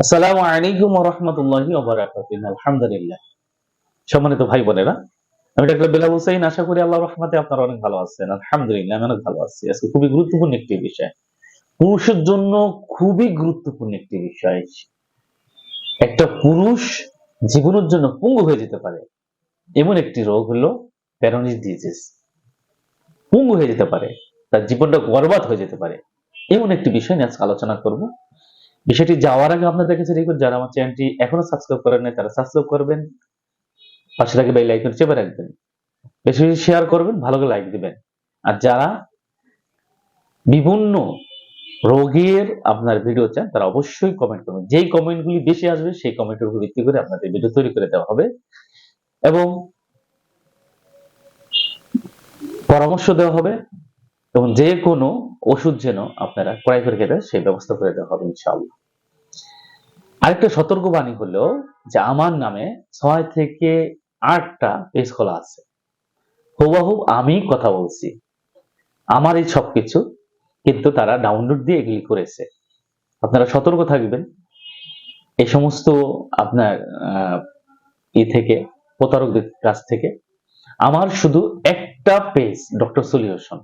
আসসালামু আলাইকুম রহমতুল্লাহি আলহামদুলিল্লাহ। সম্মানিত ভাই বোনেরা, আমি ডাক্তার বেলাল হোসেন। আশা করি আল্লাহ রহমতে আপনারা অনেক ভালো আছেন। আলহামদুলিল্লাহ, আমি অনেক ভালো আছি। আজকে খুবই গুরুত্বপূর্ণ একটি বিষয়। পুরুষের জন্য খুবই গুরুত্বপূর্ণ একটি বিষয়। একটা পুরুষ জীবনের জন্য পঙ্গু হয়ে যেতে পারে। এমন একটি রোগ হলো প্যারোনিস ডিজিজ পঙ্গু হয়ে যেতে পারে। তার জীবনটা বরবাদ হয়ে যেতে পারে। এমন একটি বিষয় নিয়ে আজকে আলোচনা করব। বিষয়টি যাওয়ার আগে আপনাদের কাছে রিকোয়েস্ট যারা আমার চ্যানেলটি এখনও সাবস্ক্রাইব করেন নাই, তারা সাবস্ক্রাইব করবেন। পাশে থাকে বেল আইকন চেপে রাখবেন। বেশি বেশি শেয়ার করবেন, ভালো করে লাইক দিবেন। আর যারা বিভিন্ন রোগের আপনার ভিডিও চান, তারা অবশ্যই কমেন্ট করবেন। যেই কমেন্টগুলি বেশি আসবে, সেই কমেন্টের উপর ভিত্তি করে আপনাদের ভিডিও তৈরি করে দেওয়া হবে। এবং পরামর্শ দেওয়া হবে। এবং যে কোনো ওষুধ যেন আপনারা ক্রয় করে খেতে সেই ব্যবস্থা করে দেওয়া হবে ইনশাআল্লাহ। আরেকটা সতর্কবাণী হলো যে আমার নামে ছয় থেকে আটটা পেজ খোলা আছে। হুবাহু আমি কথা বলছি। আমার এই সবকিছু কিন্তু তারা ডাউনলোড দিয়ে এগুলি করেছে। আপনারা সতর্ক থাকবেন। এই সমস্ত আপনার ই থেকে, প্রতারকদের কাছ থেকে আমার শুধু একটা পেজ, ডক্টর সলিউশন।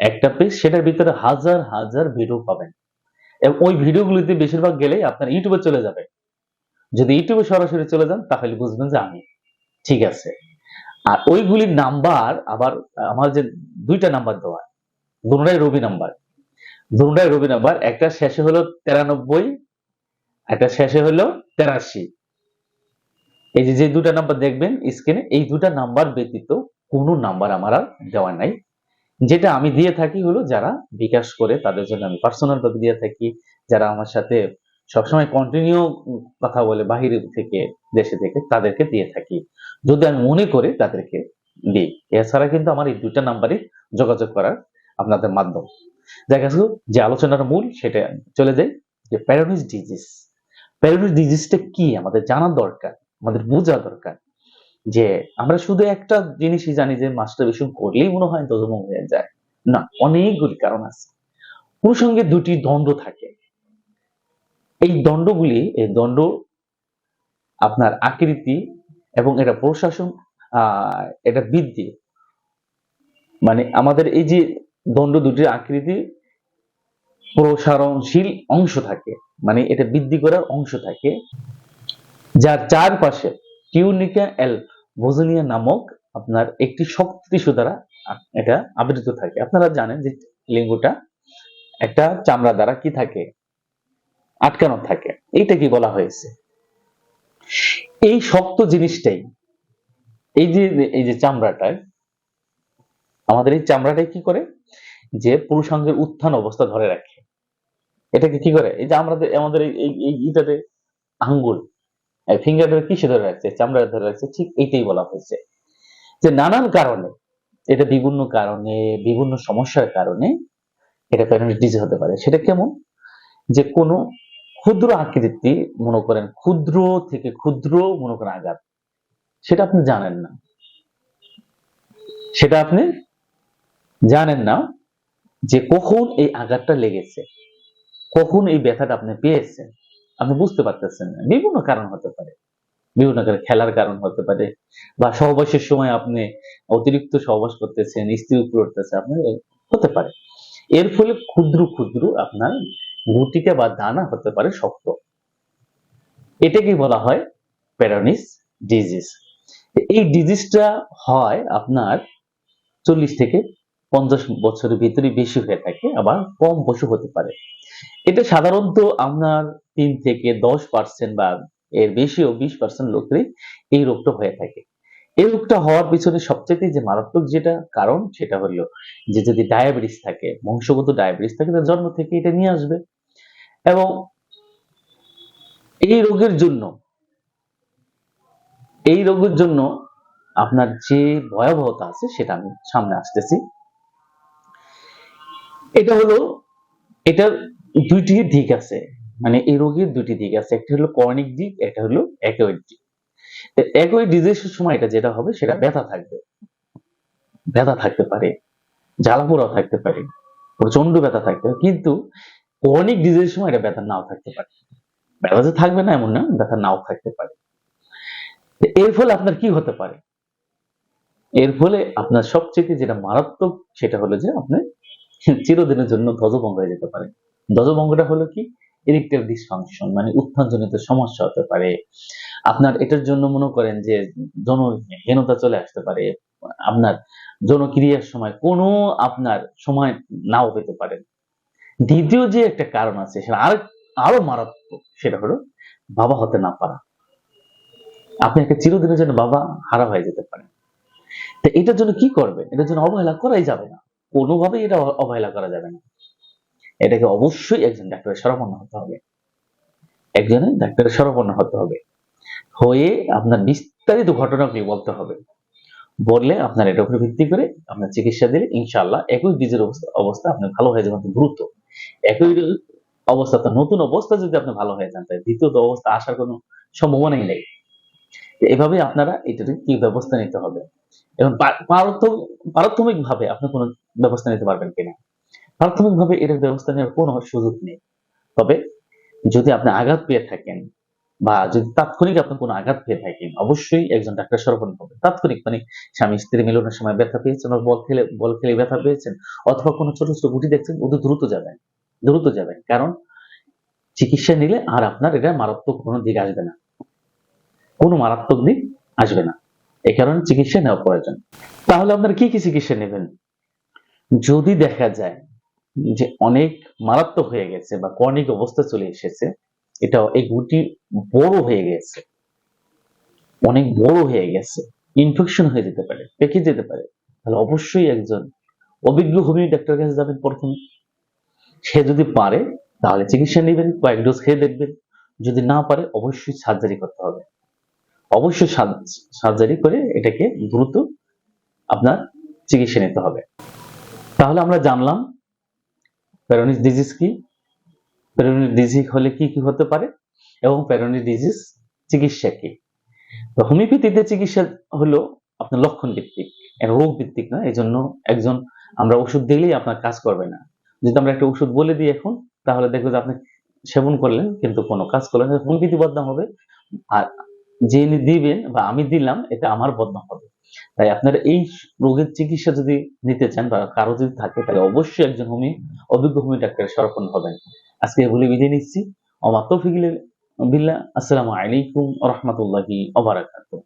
একটা পেজ সেটার ভিতরে হাজার হাজার ভিডিও পাবেন। এবং ওই ভিডিওগুলিতে বেশিরভাগ গেলেই আপনার ইউটিউবে চলে যাবে। যদি ইউটিউবে সরাসরি চলে যান, তাহলে বুঝবেন যে আমি ঠিক আছে। আর ওইগুলির নাম্বার আবার, আমার যে দুইটা নাম্বার দেওয়া, দুটাই রবি নাম্বার দুটাই রবি নাম্বার একটা শেষে হলো তেরানব্বই, একটা শেষে হলো তেরাশি। এই যে দুটা নাম্বার দেখবেন স্ক্রিনে এই দুটা নাম্বার ব্যতীত কোনো নাম্বার আমার আর দেওয়া নাই। যেটা আমি দিয়ে থাকি হলো যারা বিকাশ করে, তাদের জন্য আমি পার্সোনাল ভাবে দিয়ে থাকি, যারা আমার সাথে সবসময় কন্টিনিউ কথা বলে বাহির থেকে, দেশে থেকে, তাদেরকে দিয়ে থাকি। যদি আমি মনে করে তাদেরকে দিই। এছাড়া কিন্তু আমার এই দুইটা নাম্বারই যোগাযোগ করার আপনাদের মাধ্যম। দেখা গেছে যে আলোচনার মূল সেটা চলে যাই, যে প্যারানিস ডিজিজ প্যারানিস ডিজিজটা কি? আমাদের জানা দরকার, আমাদের বোঝা দরকার। যে আমরা শুধু একটা জিনিসই জানি যে মাস্টারবেশন করলেই মনে হয় দজম হয়ে যায়। না, অনেকগুলি কারণ আছে। কোন দুটি দ্বন্দ্ব থাকে। এই দ্বন্দ্বগুলি এই দ্বন্দ্ব আপনার আকৃতি এবং এটা প্রশাসন এটা বৃদ্ধি মানে আমাদের এই যে দণ্ড দুটির আকৃতি, প্রসারণশীল অংশ থাকে। মানে এটা বৃদ্ধি করার অংশ থাকে। যার চারপাশে টিউনিকা এল ভোজনিয়া নামক আপনার একটি শক্ত টিস্যু দ্বারা এটা আবৃত থাকে। আপনারা জানেন যে লিঙ্গটা একটা চামড়া দ্বারা কি থাকে? আটকানো থাকে। এইটা কি বলা হয়েছে? এই শক্ত জিনিসটাই, এই যে এই যে চামড়াটায়, আমাদের এই চামড়াটাই কি করে? যে পুরুষাঙ্গের উত্থান অবস্থা ধরে রাখে। এটাকে কি করে? এই যে আমাদের আমাদের এই- এই এই আঙ্গুল ফিঙ্গার কিসে ধরে রাখছে? চামড়া ধরে রাখছে, ঠিক এইটাই বলা হয়েছে। যে নানান কারণে, এটা বিভিন্ন কারণে, বিভিন্ন সমস্যার কারণে এটা প্যারালাইটিস হতে পারে। সেটা কেমন? যে কোনো ক্ষুদ্র আকৃতি মনে করেন, ক্ষুদ্র থেকে ক্ষুদ্র মনে করেন আঘাত, সেটা আপনি জানেন না। সেটা আপনি জানেন না যে কখন এই আঘাতটা লেগেছে, কখন এই ব্যথাটা আপনি পেয়েছেন। আপনি বুঝতে পারতেছেন না। বিভিন্ন কারণ হতে পারে। বিভিন্ন খেলার কারণ হতে পারে বা সহবাসের সময় আপনি অতিরিক্ত সহবাস করতেছেন, স্ত্রী উপর উঠতেছে, আপনি হতে পারে। এর ফলে ক্ষুদ্র ক্ষুদ্র আপনার গুটিকা বা দানা হতে পারে শক্ত। এটাকে বলা হয় প্যারানিস ডিজিজ এই ডিজিজটা হয় আপনার চল্লিশ থেকে পঞ্চাশ বছরের ভিতরে বেশি হয়ে থাকে, আবার কম বয়সও হতে পারে। এটা সাধারণত আপনার তিন থেকে দশ পার্সেন্ট বা এর বেশিও বিশ পার্সেন্ট লোকেরই এই রোগটা হয়ে থাকে। এই রোগটা হওয়ার পিছনে সবচেয়ে যে মারাত্মক যেটা কারণ, সেটা হলো যে যদি ডায়াবেটিস থাকে, বংশগত ডায়াবেটিস থাকে তাহলে জন্ম থেকে এটা নিয়ে আসবে। এবং এই রোগের জন্য, এই রোগের জন্য আপনার যে ভয়াবহতা আছে, সেটা আমি সামনে আসতেছি। এটা হলো এটার দুইটি দিক আছে। মানে এই রোগের দুটি দিক আছে। একটা হলো করনিক দিক একটা হলো একোয়েড দিক। একোয়েড ডিজিজের সময় এটা যেটা হবে, সেটা ব্যথা থাকবে। ব্যথা থাকতে পারে, জ্বালাপোড়াও থাকতে পারে প্রচণ্ড ব্যথা থাকতে পারে। কিন্তু ক্রনিক ডিজিজের সময় এটা ব্যথা নাও থাকতে পারে। ব্যথা যে থাকবে না এমন না, ব্যথা নাও থাকতে পারে। এর ফলে আপনার কি হতে পারে? এর ফলে আপনার সবচেয়ে যেটা মারাত্মক, সেটা হলো যে আপনি চিরদিনের জন্য ধ্বজভঙ্গ হয়ে যেতে পারে। ধ্বজভঙ্গটা হলো কি? ইরেকটাইল ডিসফাংশন মানে উত্থানজনিত সমস্যা হতে পারে। আপনার এটার জন্য মনে করেন যে যৌনহীনতা চলে আসতে পারে। আপনার যৌনক্রিয়ার সময় কোনো আপনার সময় নাও পেতে পারে। দ্বিতীয় যে একটা কারণ আছে, সেটা আর, আরও মারাত্মক, সেটা হলো বাবা হতে না পারা। আপনি একটা চিরদিনের জন্য বাবা হারা হয়ে যেতে পারেন। তো এটার জন্য কি করবেন? এটার জন্য অবহেলা করাই যাবে না। কোনোভাবেই এটা অবহেলা করা যাবে না। এটাকে অবশ্যই একজন ডাক্তারের শরণাপন্ন হতে হবে। একজনের ডাক্তারের শরণাপন্ন হতে হবে। হয়ে আপনার বিস্তারিত ঘটনাগুলি বলতে হবে। বললে আপনার এটার উপরে ভিত্তি করে আপনার চিকিৎসা দিলে ইনশাআল্লাহ একই বীজের অবস্থা অবস্থা আপনার ভালো হয়ে যাবেন দ্রুত একই অবস্থা নতুন অবস্থা যদি আপনি ভালো হয়ে যান, তাহলে দ্বিতীয়ত অবস্থা আসার কোনো সম্ভাবনাই নেই। এভাবে আপনারা এটার কি ব্যবস্থা নিতে হবে? এবং প্রাথমিক ভাবে আপনি কোনো ব্যবস্থা নিতে পারবেন কিনা? প্রাথমিক ভাবে এটার ব্যবস্থা নেওয়ার কোনো সুযোগ নেই। তবে যদি আপনি আঘাত পেয়ে থাকেন বা যদি তাৎক্ষণিক আপনি কোনো আঘাত পেয়ে থাকেন, অবশ্যই একজন ডাক্তার সরবরাহ হবে তাৎক্ষণিক মানে স্বামী স্ত্রী মিলনের সময় ব্যথা পেয়েছেন বল খেলে বল খেলে ব্যথা পেয়েছেন, অথবা কোনো ছোট ছোট গুটি দেখছেন ওদের দ্রুত যাবেন দ্রুত যাবেন। কারণ চিকিৎসা নিলে আর আপনার এটা মারাত্মক কোনো দিক আসবে না। কোনো মারাত্মক দিক আসবে না। এই কারণে চিকিৎসা নেওয়া প্রয়োজন। তাহলে আপনার কি কি চিকিৎসা নেবেন? যদি দেখা যায় যে অনেক মারাত্মক হয়ে গেছে বা কর্নিক অবস্থা চলে এসেছে এটা এই গুটি বড় হয়ে গেছে, অনেক বড় হয়ে গেছে ইনফেকশন হয়ে যেতে পারে, পেকে যেতে পারে, তাহলে অবশ্যই একজন অভিজ্ঞ হোমিও ডাক্তার কাছে যাবেন প্রথমে। সে যদি পারে, তাহলে চিকিৎসা নেবেন, কয়েক ডোজ খেয়ে দেখবেন। যদি না পারে, অবশ্যই সার্জারি করতে হবে। অবশ্যই সার্জারি করে এটাকে দ্রুত আপনার চিকিৎসা নিতে হবে। তাহলে আমরা জানলাম প্যারোনিস ডিজিজ কি? প্যারোনিস ডিজিজ হলে কি কি হতে পারে? এবং প্যারোনিস ডিজিজ চিকিৎসা কি? তো হোমিওপ্যাথিতে চিকিৎসা হলো আপনার লক্ষণ ভিত্তিক রোগ ভিত্তিক না এই জন্য একজন আমরা ওষুধ দিলেই আপনার কাজ করবে না। যদি আমরা একটা ওষুধ বলে দিই এখন, তাহলে দেখব যে আপনি সেবন করলেন, কিন্তু কোনো কাজ করলেন হোমিওপ্যাথি বদনাম হবে। আর যিনি দিবেন বা আমি দিলাম, এটা আমার বদনাম হবে। তাই আপনারা এই রোগের চিকিৎসা যদি নিতে চান বা কারও যদি থাকে, তাহলে অবশ্যই একজন হোমি, অভিজ্ঞ হোমি ডাক্তারের সরপন্ন হবেন আজকে বলে বিদায় নিচ্ছি। অমাত্র ফিগিলে বিল্লা আসসালামু আলাইকুম রহমতুল্লাহি ওবারাকাতুহ